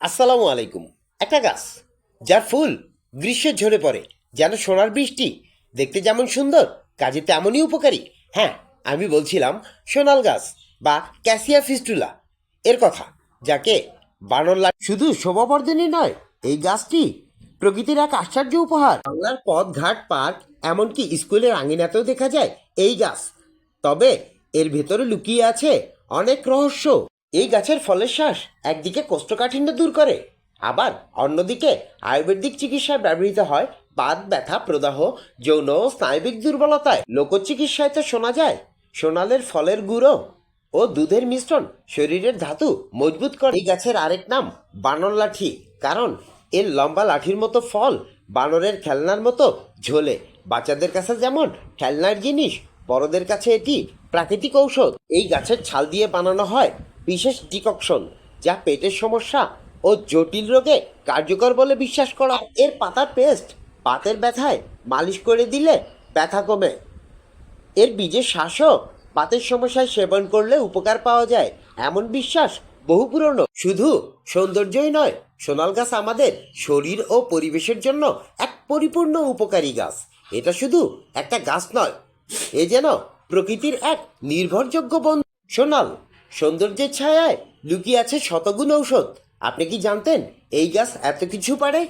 আসসালামু আলাইকুম। একটা গাছ, যার ফুল গ্রীষ্মে ঝরে পড়ে, যেন সোনার বৃষ্টি, দেখতে যেমন সুন্দর, কাজে তেমনই উপকারী। হ্যাঁ আমি বলছিলাম সোনাল গাছ বা ক্যাসিয়া ফিস্টুলা। এর কথা, যাকে বানরলা শুধু শোভাবর্ধনই নয়, এই গাছটি প্রকৃতির এক আশ্চর্য উপহার। বাংলার পথ ঘাট পার্ক, এমনকি স্কুলের আঙিনাতেও দেখা যায় এই গাছ। তবে এর ভেতরে লুকিয়ে আছে অনেক রহস্য। এই গাছের ফলের শ্বাস একদিকে কোষ্ঠকাঠিন্য দূর করে, আবার অন্যদিকে আয়ুর্বেদিক চিকিৎসায় ব্যবহৃত হয় বাত, ব্যথা, প্রদাহ, যৌন স্নায়বিক দুর্বলতায় লোকচিকিৎসায় তো শোনা যায়, সোনালের ফলের গুঁড়ো ও দুধের মিশ্রণ শরীরের ধাতু মজবুত করে। এই গাছের আরেক নাম বানর লাঠি, কারণ এর লম্বা লাঠির মতো ফল বানরের খেলনার মতো ঝোলে। বাচ্চাদের কাছে যেমন খেলনার জিনিস, বড়দের কাছে এটি প্রাকৃতিক ঔষধ। এই গাছের ছাল দিয়ে বানানো হয় বিশেষ ডিককশন, যা পেটের সমস্যা ও জটিল রোগে কার্যকর বলে বিশ্বাস করা। এর পাতার পেস্ট পাতের ব্যথায় মালিশ করে দিলে ব্যথা কমে। এর বীজের শ্বাসও পাতের সমস্যায় সেবন করলে উপকার পাওয়া যায়, এমন বিশ্বাস বহু পুরনো। শুধু সৌন্দর্যই নয়, সোনাল গাছ আমাদের শরীর ও পরিবেশের জন্য এক পরিপূর্ণ উপকারী গাছ। এটা শুধু একটা গাছ নয়, এ যেন প্রকৃতির এক নির্ভরযোগ্য বন্ধু। সোনাল সৌন্দর্যের ছায়ায় লুকিয়ে আছে শতগুণ ঔষধ। আপনি কি জানতেন? এই গাছ এত কিছু পারে?